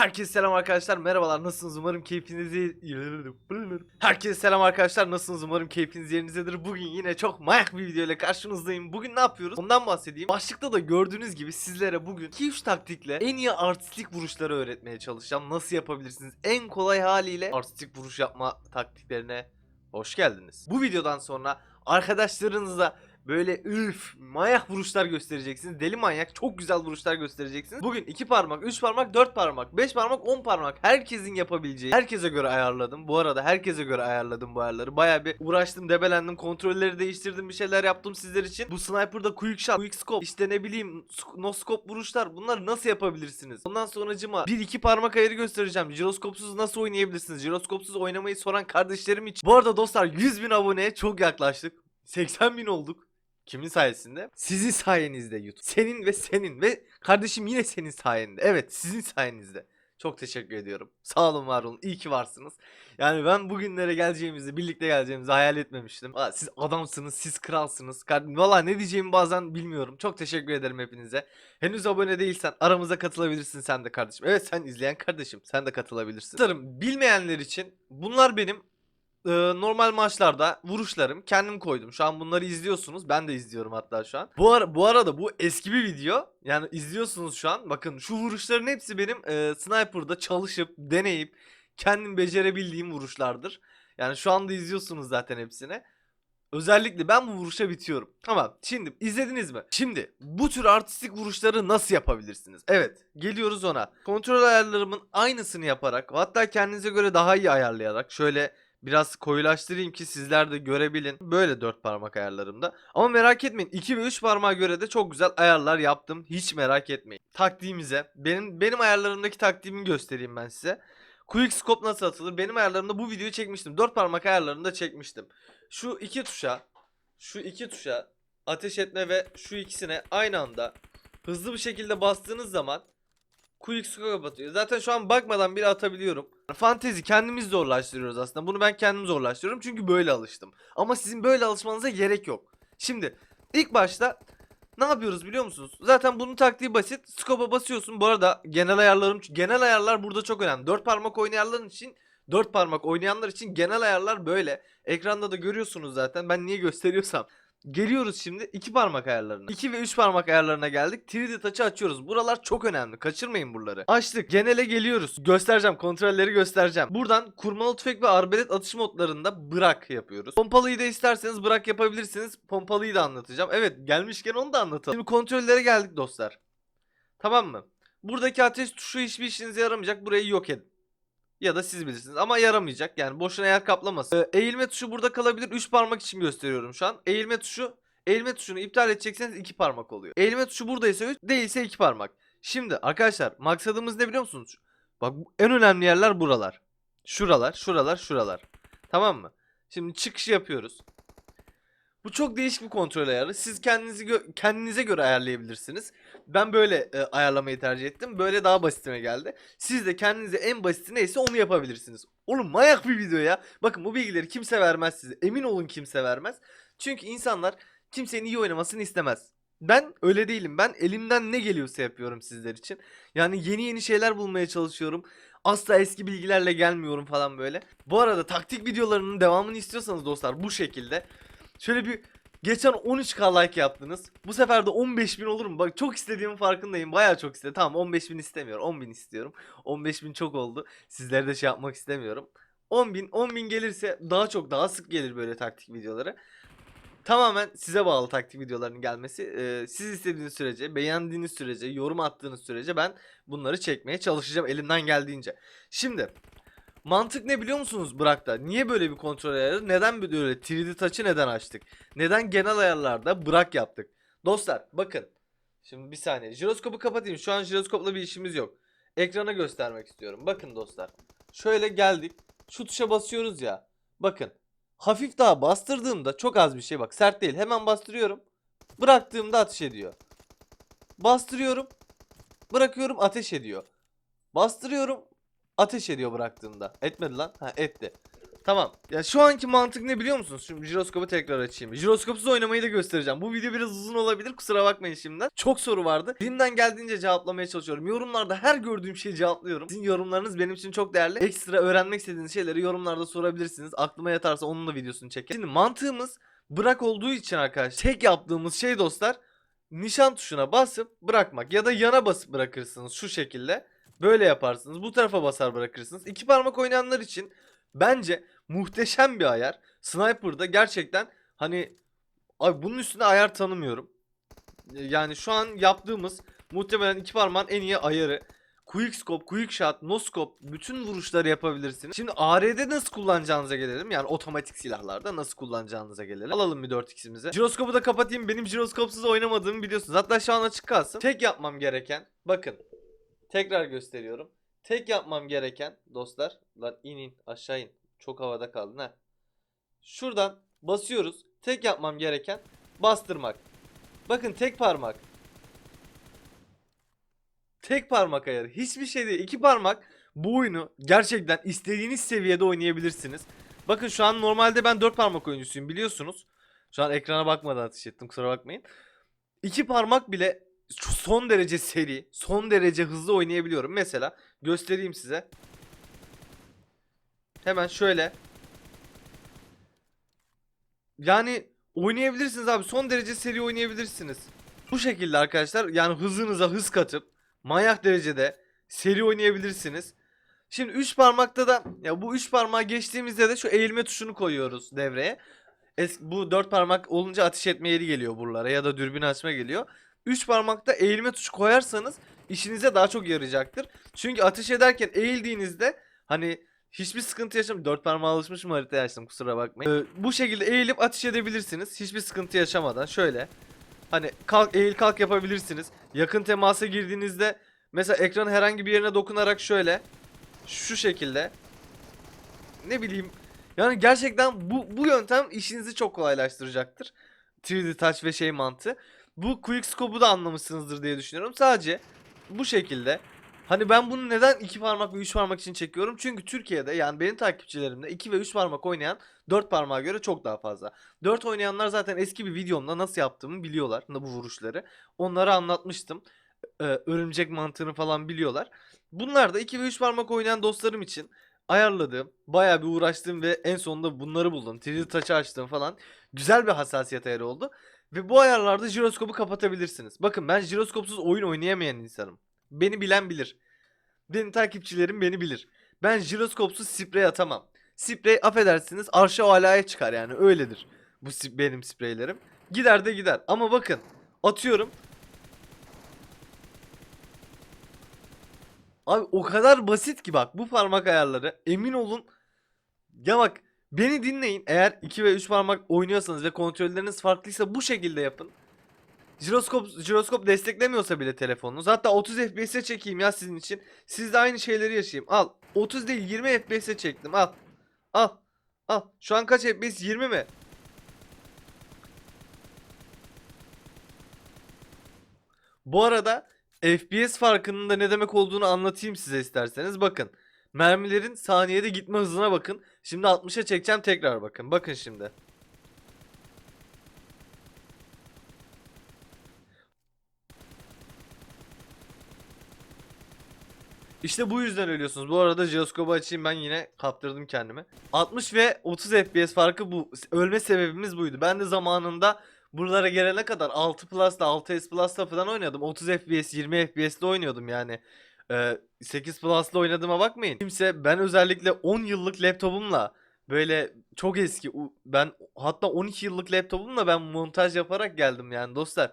Herkese selam arkadaşlar. Merhabalar. Nasılsınız? Umarım keyfiniz iyi. Herkese selam arkadaşlar. Nasılsınız? Umarım keyfiniz yerinizdedir. Bugün yine çok manyak bir video ile karşınızdayım. Bugün ne yapıyoruz? Ondan bahsedeyim. Başlıkta da gördüğünüz gibi sizlere bugün 2-3 taktikle en iyi artistik vuruşları öğretmeye çalışacağım. Nasıl yapabilirsiniz? En kolay haliyle artistik vuruş yapma taktiklerine hoş geldiniz. Bu videodan sonra arkadaşlarınıza böyle üf manyak vuruşlar göstereceksiniz. Deli manyak çok güzel vuruşlar göstereceksiniz. Bugün 2 parmak, 3 parmak, 4 parmak, 5 parmak, 10 parmak herkesin yapabileceği. Herkese göre ayarladım. Bu arada herkese göre ayarladım bu ayarları. Baya bir uğraştım, debelendim, kontrolleri değiştirdim, bir şeyler yaptım sizler için. Bu sniper'da quick shot, quick scope, işte ne bileyim no scope vuruşlar bunları nasıl yapabilirsiniz? Ondan sonracıma 1-2 parmak ayarı göstereceğim. Jiroskopsuz nasıl oynayabilirsiniz? Jiroskopsuz oynamayı soran kardeşlerim için. Bu arada dostlar 100 bin aboneye çok yaklaştık. 80 bin olduk. Kimin sayesinde? Sizin sayenizde YouTube. Senin ve senin ve kardeşim yine senin sayende. Evet sizin sayenizde. Çok teşekkür ediyorum. Sağ olun var olun. İyi ki varsınız. Yani ben bugünlere geleceğimizi, birlikte geleceğimizi hayal etmemiştim. Aa, siz adamsınız, siz kralsınız. Valla ne diyeceğimi bazen bilmiyorum. Çok teşekkür ederim hepinize. Henüz abone değilsen aramıza katılabilirsin sen de kardeşim. Evet sen izleyen kardeşim. Sen de katılabilirsin. Dostlarım bilmeyenler için bunlar benim e, normal maçlarda vuruşlarım kendim koydum. Şu an bunları izliyorsunuz. Ben de izliyorum hatta şu an. Bu ara, bu arada bu eski bir video. Yani izliyorsunuz şu an. Bakın şu vuruşların hepsi benim e, sniper'da çalışıp deneyip kendim becerebildiğim vuruşlardır. Yani şu anda izliyorsunuz zaten hepsini. Özellikle ben bu vuruşa bitiyorum. Tamam şimdi izlediniz mi? Şimdi bu tür artistik vuruşları nasıl yapabilirsiniz? Evet geliyoruz ona. Kontrol ayarlarımın aynısını yaparak hatta kendinize göre daha iyi ayarlayarak şöyle biraz koyulaştırayım ki sizler de görebilin. Böyle dört parmak ayarlarımda. Ama merak etmeyin 2 ve 3 parmağa göre de çok güzel ayarlar yaptım. Hiç merak etmeyin. Taktiğimize benim benim ayarlarımdaki taktiğimi göstereyim ben size. Quick nasıl atılır? Benim ayarlarımda bu videoyu çekmiştim. 4 parmak ayarlarında çekmiştim. Şu iki tuşa, şu iki tuşa ateş etme ve şu ikisine aynı anda hızlı bir şekilde bastığınız zaman Quick scope atıyor. Zaten şu an bakmadan bile atabiliyorum. Fantezi kendimiz zorlaştırıyoruz aslında. Bunu ben kendim zorlaştırıyorum çünkü böyle alıştım. Ama sizin böyle alışmanıza gerek yok. Şimdi ilk başta ne yapıyoruz biliyor musunuz? Zaten bunun taktiği basit. Scope'a basıyorsun. Bu arada genel ayarlarım genel ayarlar burada çok önemli. 4 parmak oynayanlar için 4 parmak oynayanlar için genel ayarlar böyle. Ekranda da görüyorsunuz zaten. Ben niye gösteriyorsam. Geliyoruz şimdi iki parmak ayarlarına. 2 ve 3 parmak ayarlarına geldik. 3D touch'ı açıyoruz. Buralar çok önemli. Kaçırmayın buraları. Açtık. Genele geliyoruz. Göstereceğim. Kontrolleri göstereceğim. Buradan kurmalı tüfek ve arbelet atış modlarında bırak yapıyoruz. Pompalıyı da isterseniz bırak yapabilirsiniz. Pompalıyı da anlatacağım. Evet gelmişken onu da anlatalım. Şimdi kontrollere geldik dostlar. Tamam mı? Buradaki ateş tuşu hiçbir işinize yaramayacak. Burayı yok edin. Ya da siz bilirsiniz ama yaramayacak yani boşuna yer kaplamasın. Ee, eğilme tuşu burada kalabilir 3 parmak için gösteriyorum şu an. Eğilme tuşu eğilme tuşunu iptal edecekseniz 2 parmak oluyor. Eğilme tuşu buradaysa 3 değilse 2 parmak. Şimdi arkadaşlar maksadımız ne biliyor musunuz? Bak en önemli yerler buralar. Şuralar, şuralar, şuralar. Tamam mı? Şimdi çıkış yapıyoruz. Bu çok değişik bir kontrol ayarı. Siz kendinizi gö- kendinize göre ayarlayabilirsiniz. Ben böyle e, ayarlamayı tercih ettim. Böyle daha basitime geldi. Siz de kendinize en basiti neyse onu yapabilirsiniz. Oğlum manyak bir video ya. Bakın bu bilgileri kimse vermez size. Emin olun kimse vermez. Çünkü insanlar kimsenin iyi oynamasını istemez. Ben öyle değilim. Ben elimden ne geliyorsa yapıyorum sizler için. Yani yeni yeni şeyler bulmaya çalışıyorum. Asla eski bilgilerle gelmiyorum falan böyle. Bu arada taktik videolarının devamını istiyorsanız dostlar bu şekilde. Şöyle bir Geçen 13k like yaptınız. Bu sefer de 15.000 olur mu? Bak çok istediğimin farkındayım. Bayağı çok istedim. Tamam 15.000 istemiyorum. 10.000 istiyorum. 15.000 çok oldu. Sizlere de şey yapmak istemiyorum. 10.000 10.000 gelirse daha çok daha sık gelir böyle taktik videoları. Tamamen size bağlı taktik videolarının gelmesi. Ee, siz istediğiniz sürece, beğendiğiniz sürece, yorum attığınız sürece ben bunları çekmeye çalışacağım elimden geldiğince. Şimdi Mantık ne biliyor musunuz Bırak'ta? Niye böyle bir kontrol ayarı? Neden böyle 3D Touch'ı neden açtık? Neden genel ayarlarda Bırak yaptık? Dostlar bakın. Şimdi bir saniye. Jiroskopu kapatayım. Şu an jiroskopla bir işimiz yok. Ekrana göstermek istiyorum. Bakın dostlar. Şöyle geldik. Şu tuşa basıyoruz ya. Bakın. Hafif daha bastırdığımda çok az bir şey bak. Sert değil. Hemen bastırıyorum. Bıraktığımda ateş ediyor. Bastırıyorum. Bırakıyorum ateş ediyor. Bastırıyorum ateş ediyor bıraktığımda. Etmedi lan. Ha etti. Tamam. Ya şu anki mantık ne biliyor musunuz? Şimdi jiroskopu tekrar açayım. Jiroskopsuz oynamayı da göstereceğim. Bu video biraz uzun olabilir. Kusura bakmayın şimdiden. Çok soru vardı. Elimden geldiğince cevaplamaya çalışıyorum. Yorumlarda her gördüğüm şeyi cevaplıyorum. Sizin yorumlarınız benim için çok değerli. Ekstra öğrenmek istediğiniz şeyleri yorumlarda sorabilirsiniz. Aklıma yatarsa onun da videosunu çekerim. Şimdi mantığımız bırak olduğu için arkadaşlar tek yaptığımız şey dostlar nişan tuşuna basıp bırakmak ya da yana basıp bırakırsınız şu şekilde. Böyle yaparsınız. Bu tarafa basar bırakırsınız. İki parmak oynayanlar için bence muhteşem bir ayar. Sniper'da gerçekten hani abi bunun üstüne ayar tanımıyorum. Yani şu an yaptığımız muhtemelen iki parmağın en iyi ayarı. Quick scope, quick shot, no scope bütün vuruşları yapabilirsiniz. Şimdi AR'de nasıl kullanacağınıza gelelim. Yani otomatik silahlarda nasıl kullanacağınıza gelelim. Alalım bir 4x'imizi. Jiroskopu da kapatayım. Benim jiroskopsuz oynamadığımı biliyorsunuz. Hatta şu an açık kalsın. Tek yapmam gereken bakın. Tekrar gösteriyorum. Tek yapmam gereken dostlar. Lan in in aşağı in. Çok havada kaldın ha. Şuradan basıyoruz. Tek yapmam gereken bastırmak. Bakın tek parmak. Tek parmak ayarı. Hiçbir şey değil. İki parmak bu oyunu gerçekten istediğiniz seviyede oynayabilirsiniz. Bakın şu an normalde ben dört parmak oyuncusuyum biliyorsunuz. Şu an ekrana bakmadan ateş ettim kusura bakmayın. İki parmak bile son derece seri, son derece hızlı oynayabiliyorum. Mesela göstereyim size. Hemen şöyle. Yani oynayabilirsiniz abi. Son derece seri oynayabilirsiniz. Bu şekilde arkadaşlar yani hızınıza hız katıp manyak derecede seri oynayabilirsiniz. Şimdi 3 parmakta da ya bu 3 parmağı geçtiğimizde de şu eğilme tuşunu koyuyoruz devreye. Es bu 4 parmak olunca ateş etme yeri geliyor buralara ya da dürbün açma geliyor. 3 parmakta eğilme tuşu koyarsanız işinize daha çok yarayacaktır. Çünkü ateş ederken eğildiğinizde hani hiçbir sıkıntı yaşam 4 parmağa alışmışım haritayı açtım kusura bakmayın. Ee, bu şekilde eğilip ateş edebilirsiniz. Hiçbir sıkıntı yaşamadan şöyle. Hani kalk eğil kalk yapabilirsiniz. Yakın temasa girdiğinizde mesela ekranın herhangi bir yerine dokunarak şöyle şu şekilde ne bileyim yani gerçekten bu bu yöntem işinizi çok kolaylaştıracaktır. 3D touch ve şey mantığı. Bu quick scope'u da anlamışsınızdır diye düşünüyorum. Sadece bu şekilde Hani ben bunu neden iki parmak ve üç parmak için çekiyorum? Çünkü Türkiye'de yani benim takipçilerimde iki ve üç parmak oynayan dört parmağa göre çok daha fazla. Dört oynayanlar zaten eski bir videomda nasıl yaptığımı biliyorlar bu vuruşları. Onlara anlatmıştım. Ee, örümcek mantığını falan biliyorlar. Bunlar da iki ve üç parmak oynayan dostlarım için ayarladığım, bayağı bir uğraştığım ve en sonunda bunları buldum. 3D Touch'ı açtım falan. Güzel bir hassasiyet ayarı oldu. Ve bu ayarlarda jiroskopu kapatabilirsiniz. Bakın ben jiroskopsuz oyun oynayamayan insanım. Beni bilen bilir. Benim takipçilerim beni bilir. Ben jiroskopsuz sprey atamam. Sprey affedersiniz arşa alaya çıkar yani öyledir. Bu benim spreylerim. Gider de gider. Ama bakın atıyorum. Abi o kadar basit ki bak bu parmak ayarları emin olun. Ya bak beni dinleyin eğer 2 ve 3 parmak oynuyorsanız ve kontrolleriniz farklıysa bu şekilde yapın. Jiroskop, jiroskop desteklemiyorsa bile telefonunuz. Hatta 30 FPS'e çekeyim ya sizin için. Siz de aynı şeyleri yaşayayım. Al. 30 değil 20 FPS'e çektim. Al. Al. Al. Şu an kaç FPS? 20 mi? Bu arada FPS farkının da ne demek olduğunu anlatayım size isterseniz. Bakın. Mermilerin saniyede gitme hızına bakın. Şimdi 60'a çekeceğim tekrar bakın. Bakın şimdi. İşte bu yüzden ölüyorsunuz. Bu arada jiroskopu açayım ben yine kaptırdım kendimi. 60 ve 30 FPS farkı bu. Ölme sebebimiz buydu. Ben de zamanında buralara gelene kadar 6 Plus'la 6S Plus'la falan oynadım. 30 FPS 20 FPS'le oynuyordum yani. Ee, 8 Plus'la oynadığıma bakmayın. Kimse ben özellikle 10 yıllık laptopumla böyle çok eski ben hatta 12 yıllık laptopumla ben montaj yaparak geldim yani dostlar.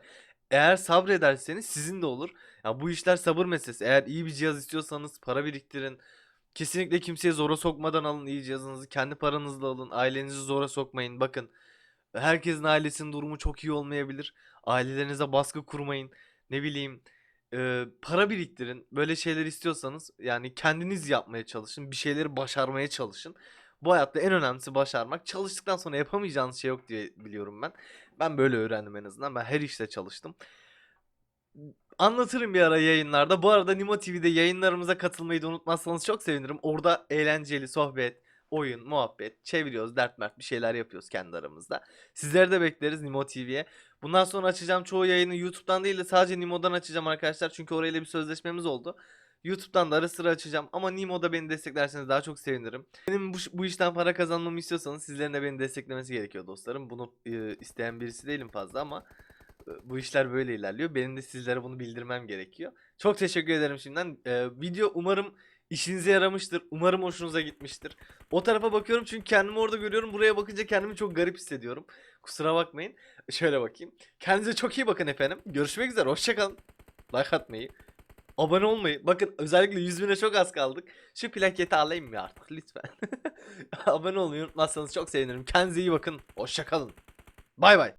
Eğer sabrederseniz sizin de olur. Ya bu işler sabır meselesi. Eğer iyi bir cihaz istiyorsanız para biriktirin. Kesinlikle kimseye zora sokmadan alın iyi cihazınızı. Kendi paranızla alın. Ailenizi zora sokmayın. Bakın herkesin ailesinin durumu çok iyi olmayabilir. Ailelerinize baskı kurmayın. Ne bileyim e, para biriktirin. Böyle şeyler istiyorsanız yani kendiniz yapmaya çalışın. Bir şeyleri başarmaya çalışın. Bu hayatta en önemlisi başarmak. Çalıştıktan sonra yapamayacağınız şey yok diye biliyorum ben. Ben böyle öğrendim en azından. Ben her işte çalıştım. Anlatırım bir ara yayınlarda. Bu arada Nimo TV'de yayınlarımıza katılmayı da unutmazsanız çok sevinirim. Orada eğlenceli sohbet, oyun, muhabbet, çeviriyoruz, dert mert bir şeyler yapıyoruz kendi aramızda. Sizleri de bekleriz Nimo TV'ye. Bundan sonra açacağım çoğu yayını YouTube'dan değil de sadece Nimo'dan açacağım arkadaşlar. Çünkü orayla bir sözleşmemiz oldu. YouTube'dan da ara sıra açacağım ama Nimo'da beni desteklerseniz daha çok sevinirim. Benim bu, bu işten para kazanmamı istiyorsanız sizlerin de beni desteklemesi gerekiyor dostlarım. Bunu e, isteyen birisi değilim fazla ama e, bu işler böyle ilerliyor. Benim de sizlere bunu bildirmem gerekiyor. Çok teşekkür ederim şimdiden. E, video umarım işinize yaramıştır. Umarım hoşunuza gitmiştir. O tarafa bakıyorum çünkü kendimi orada görüyorum. Buraya bakınca kendimi çok garip hissediyorum. Kusura bakmayın. Şöyle bakayım. Kendinize çok iyi bakın efendim. Görüşmek üzere. Hoşçakalın. Like atmayı. Abone olmayı. Bakın özellikle 100 bine çok az kaldık. Şu plaketi alayım mı artık lütfen. Abone olmayı unutmazsanız çok sevinirim. Kendinize iyi bakın. Hoşçakalın. Bay bay.